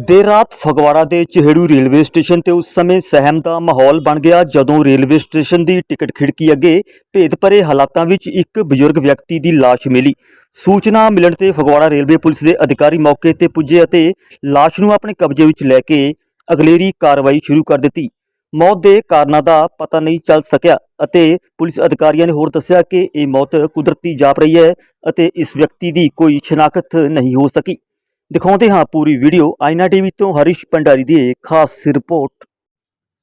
ਦੇਰ ਰਾਤ ਫਗਵਾੜਾ ਦੇ ਚਿਹੜੂ ਰੇਲਵੇ ਸਟੇਸ਼ਨ ਤੇ ਉਸ ਸਮੇਂ ਸਹਿਮ ਦਾ ਮਾਹੌਲ ਬਣ ਗਿਆ ਜਦੋਂ ਰੇਲਵੇ ਸਟੇਸ਼ਨ ਦੀ ਟਿਕਟ ਖਿੜਕੀ ਅੱਗੇ ਭੇਦ ਭਰੇ ਹਾਲਾਤਾਂ ਵਿੱਚ ਇੱਕ ਬਜ਼ੁਰਗ ਵਿਅਕਤੀ ਦੀ ਲਾਸ਼ ਮਿਲੀ। ਸੂਚਨਾ ਮਿਲਣ ਤੇ ਫਗਵਾੜਾ ਰੇਲਵੇ ਪੁਲਿਸ ਦੇ ਅਧਿਕਾਰੀ ਮੌਕੇ ਤੇ ਪੁੱਜੇ ਅਤੇ ਲਾਸ਼ ਨੂੰ ਆਪਣੇ ਕਬਜ਼ੇ ਵਿੱਚ ਲੈ ਕੇ ਅਗਲੇਰੀ ਕਾਰਵਾਈ ਸ਼ੁਰੂ ਕਰ ਦਿੱਤੀ। ਮੌਤ ਦੇ ਕਾਰਨਾਂ ਦਾ ਪਤਾ ਨਹੀਂ ਚੱਲ ਸਕਿਆ ਅਤੇ ਪੁਲਿਸ ਅਧਿਕਾਰੀਆਂ ਨੇ ਹੋਰ ਦੱਸਿਆ ਕਿ ਇਹ ਮੌਤ ਕੁਦਰਤੀ ਜਾਪ ਰਹੀ ਹੈ ਅਤੇ ਇਸ ਵਿਅਕਤੀ ਦੀ ਕੋਈ ਸ਼ਨਾਖਤ ਨਹੀਂ ਹੋ ਸਕੀ। ਦਿਖਾਉਂਦੇ ਹਾਂ ਪੂਰੀ ਵੀਡੀਓ। ਆਇਨਾ ਟੀਵੀ ਤੋਂ ਹਰੀਸ਼ ਭੰਡਾਰੀ ਦੀ ਇਹ ਖਾਸ ਰਿਪੋਰਟ।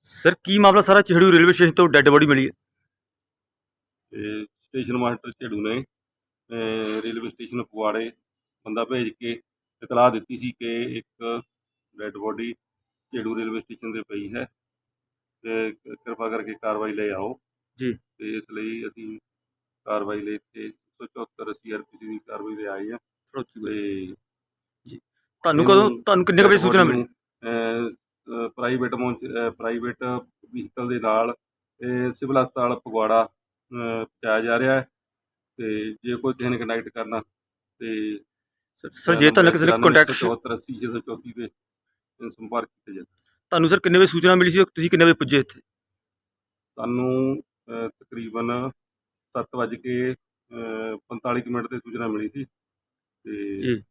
ਸਰ ਕੀ ਮਾਮਲਾ ਸਾਰਾ ਚਿਹੜੂ ਰੇਲਵੇ ਸਟੇਸ਼ਨ ਤੋਂ ਡੈੱਡ ਬੋਡੀ ਮਿਲੀ ਹੈ? ਤੇ ਸਟੇਸ਼ਨ ਮਾਸਟਰ ਝੇੜੂ ਨੇ ਅਹ ਰੇਲਵੇ ਸਟੇਸ਼ਨ ਫਗਵਾੜੇ ਬੰਦਾ ਭੇਜ ਕੇ ਇਤਲਾਹ ਦਿੱਤੀ ਸੀ ਕਿ ਇੱਕ dead body Jheru railway station ਤੇ ਪਈ ਹੈ। ਤੇ ਕ- ਕਿਰਪਾ ਕਰਕੇ ਕਾਰਵਾਈ ਲਈ ਆਓ। ਜੀ। ਤੇ ਇਸ ਲਈ ਅਸੀਂ ਕਾਰਵਾਈ ਲਈ ਤੇ 174 ਸੀਆਰਪੀ ਦੀ ਕਾਰਵਾਈ ਲਈ ਆਏ ਆ ਤੇ ਤੁਹਾਨੂੰ ਕਦੋਂ ਤੁਹਾਨੂੰ ਕਿੰਨੇ ਕੁ ਵਜੇ ਸੂਚਨਾ ਮਿਲੀ? ਪ੍ਰਾਈਵੇਟ ਪ੍ਰਾਈਵੇਟ ਵਹੀਕਲ ਦੇ ਨਾਲ ਇਹ ਸਿਵਲ ਹਸਪਤਾਲ ਫਗਵਾੜਾ ਪਹੁੰਚਾਇਆ ਜਾ ਰਿਹਾ ਹੈ। ਤੇ ਜੇ ਕੋਈ ਕਿਸੇ ਨੇ ਕੰਟੈਕਟ ਕਰਨਾ ਤੇ ਸਰ ਜੇ ਤੁਹਾਨੂੰ ਕਿਸੇ ਨੇ ਕੰਟੈਕਟ 74 634 ਤੇ ਸੰਪਰਕ ਕੀਤਾ ਜਾਵੇ। ਤੁਹਾਨੂੰ ਸਰ ਕਿੰਨੇ ਵਜੇ ਸੂਚਨਾ ਮਿਲੀ ਸੀ ਤੁਸੀਂ ਕਿੰਨੇ ਵਜੇ ਪੁੱਜੇ ਇੱਥੇ? ਅਹ, ਤਕਰੀਬਨ 7 ਵਜੇ ਕੇ ਅਹ, 45 ਕੁ ਮਿੰਟ ਤੇ ਸੂਚਨਾ ਮਿਲੀ ਸੀ। ਤੇ ਜੀ।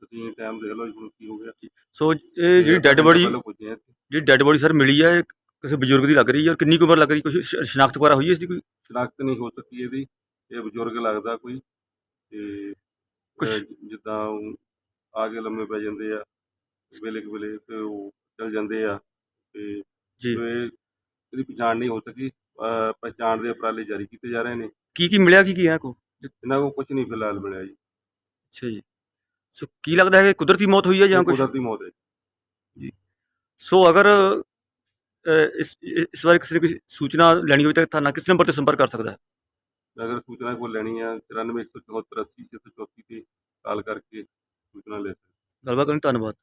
ਤੁਸੀਂ ਟਾਈਮ ਦੇਖ ਲਓ ਜੀ ਹੁਣ ਕੀ ਹੋ ਗਿਆ ਸੋ ਇਹ ਜਿਹੜੀ ਡੈੱਡ ਬੋਡੀ ਪਹਿਲਾਂ ਪੁੱਜੇ ਹਾਂ ਇੱਥੇ। ਜਿਹੜੀ ਡੈੱਡ ਬੋਡੀ ਸਰ ਮਿਲੀ ਹੈ ਇਹ ਕਿਸੇ ਬਜ਼ੁਰਗ ਦੀ ਲੱਗ ਰਹੀ ਹੈ ਔਰ ਕਿੰਨੀ ਕੁ ਉਮਰ ਲੱਗ ਰਹੀ? ਕੁਝ ਸ਼ਨਾਖਤ ਵਗੈਰਾ ਹੋਈ ਹੈ ਇਸ ਦੀ ਕੋਈ? ਸ਼ਨਾਖਤ ਨਹੀਂ ਹੋ ਸਕੀ ਇਹਦੀ। ਇਹ ਬਜ਼ੁਰਗ ਲੱਗਦਾ ਕੋਈ ਤੇ ਕੁਛ- ਅਹ ਜਿੱਦਾਂ ਉਹ ਆ ਕੇ ਲੰਮੇ ਪੈ ਜਾਂਦੇ ਆ ਵੇਲੇ ਕੁ ਵੇਲੇ ਤੇ ਉਹ ਚਲ ਜਾਂਦੇ ਆ ਤੇ ਜੀ। ਇਹ ਇਹਦੀ ਪਛਾਣ ਨਹੀਂ ਹੋ ਸਕੀ। ਅਹ ਪਛਾਣ ਦੇ ਉਪਰਾਲੇ ਜਾਰੀ ਕੀਤੇ ਜਾ ਰਹੇ ਨੇ। ਕੀ ਕੀ ਮਿਲਿਆ ਕੀ ਕੀ ਹੈ ਕੋ ਇਹਨਾਂ ਕੋਲ ਕੁਝ ਨਹੀਂ ਫਿਲਹਾਲ ਮਿਲਿਆ ਜੀ। ਅੱਛਾ ਜੀ। ਸੋ ਕੀ ਲੱਗਦਾ ਹੈ ਕਿ ਕੁਦਰਤੀ ਮੌਤ ਹੋਈ ਹੈ ਜਾਂ ਕੁਝ ਕੁਦਰਤੀ ਮੌਤ ਹੈ ਸੋ ਅਗਰ ਅ, ਇਸ ਇਸ ਬਾਰੇ ਕਿਸੇ ਨੇ ਕੋਈ ਸੂਚਨਾ ਲੈਣੀ ਹੋਵੇ ਤਾਂ ਤੁਹਾਨੂੰ ਕਿਸ ਨੰਬਰ ਤੇ ਸੰਪਰਕ ਕਰ ਸਕਦਾ ਹੈ? ਅਗਰ ਸੂਚਨਾ ਕੋਈ ਲੈਣੀ ਆ 94 174 80 634 ਤੇ ਕਾਲ ਕਰਕੇ ਸੂਚਨਾ ਲੈ ਸਕਦੇ। ਗੱਲਬਾਤ ਕਰਨ ਲਈ ਧੰਨਵਾਦ।